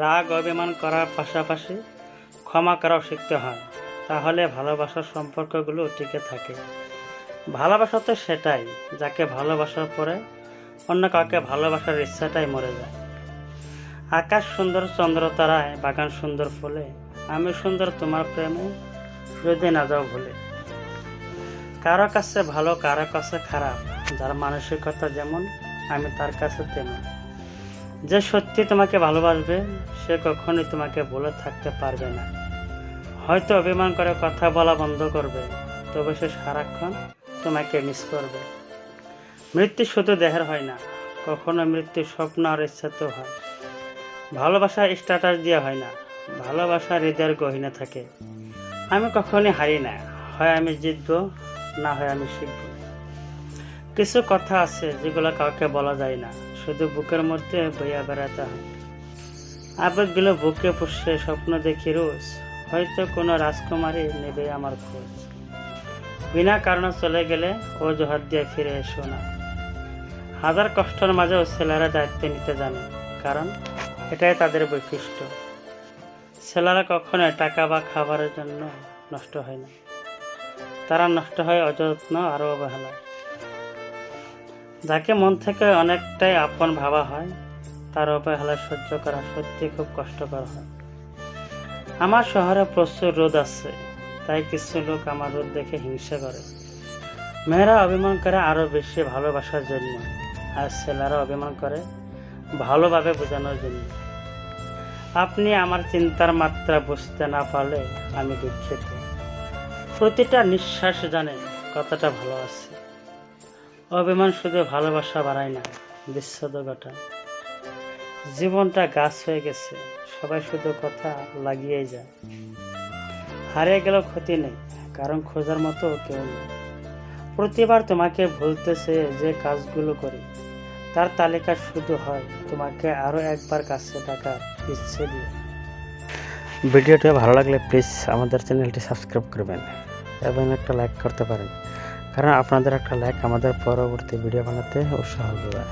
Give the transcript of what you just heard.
রাগ অভিমান করার পাশাপাশি ক্ষমা করাও শিখতে হয়। তাহলে ভালোবাসার সম্পর্কগুলো টিকে থাকে। ভালোবাসা তো সেটাই, যাকে ভালোবাসার পরে অন্য কাউকে ভালোবাসার ইচ্ছাটাই মরে যায়। আকাশ সুন্দর, চন্দ্র তারায়, বাগান সুন্দর ফুলে, আমি সুন্দর তোমার প্রেমে যদি না যাও ভুলে। কারও কাছে ভালো, কারও কাছে খারাপ, যার মানসিকতা যেমন, আমি তার কাছে তেমন। যে সত্যি তোমাকে ভালোবাসবে, সে কখনোই তোমাকে বলে থাকতে পারবে না। হয়তো অভিমান করে কথা বলা বন্ধ করবে, তবে সে সারাক্ষণ তোমাকে মিস করবে। মৃত্যু শুধু দেহের হয় না, কখনো মৃত্যু স্বপ্ন আর ইচ্ছাতেও হয়। ভালোবাসা স্ট্যাটাস দিয়ে হয় না ভালোবাসা হৃদয়ের গহিনে থাকে। আমি কখনই হারি না, হয় আমি জিতবো, না হয় আমি শিখব। কিছু কথা আছে যেগুলো কাউকে বলা যায় না। শুধু বুকের মধ্যে বইয়া বেড়াতে হয়। আবেগগুলো বুকে পুষে স্বপ্ন দেখি রোজ। হয়তো কোনো রাজকুমারী নেবে আমার খোঁজ। বিনা কারণে চলে গেলে ও অজুহাত দিয়ে ফিরে এসো না। হাজার কষ্টের মাঝেও ছেলেরা দায়িত্ব নিতে জানে, কারণ এটাই তাদের বৈশিষ্ট্য। ছেলেরা কখনো টাকা বা খাবারের জন্য নষ্ট হয় না। তারা নষ্ট হয় অযত্ন আর অবহেলায় যাকে মন থেকে অনেকটাই আপন ভাবা হয়, তার অবহেলা সহ্য করা সত্যি খুব কষ্টকর হয়। আমার শহরে প্রচুর রোদ আছে, তাই কিছু লোক আমার রোদ দেখে হিংসা করে। মেয়েরা অভিমান করে আরও বেশি ভালোবাসার জন্য, আর ছেলেরা অভিমান করে ভালোভাবে বোঝানোর জন্য। আপনি আমার চিন্তার মাত্রা বুঝতে না পারলে আমি দুঃখিত। প্রতিটা নিঃশ্বাস জানে কতটা ভালো আছে। অভিমান শুধু ভালোবাসা বাড়ায় না, বিচ্ছেদ ঘটায়। জীবনটা গাছ হয়ে গেছে, সবাই শুধু কথা লাগিয়েই যায়। হারিয়ে গেলেও ক্ষতি নেই, কারণ খোঁজার মতো কেউ নেই। প্রতিবার তোমাকে ভুলতেছে যে কাজগুলো করি, তার তালিকা শুধু হয় তোমাকে আরও একবার কাছে ডাকার ইচ্ছে দিয়ে। ভিডিওটা ভালো লাগলে প্লিজ আমাদের চ্যানেলটি সাবস্ক্রাইব করবেন এবং একটা লাইক করতে পারেন। কারণ আপনাদের একটা লাইক আমাদের পরবর্তী ভিডিও বানাতে উৎসাহ যোগায়।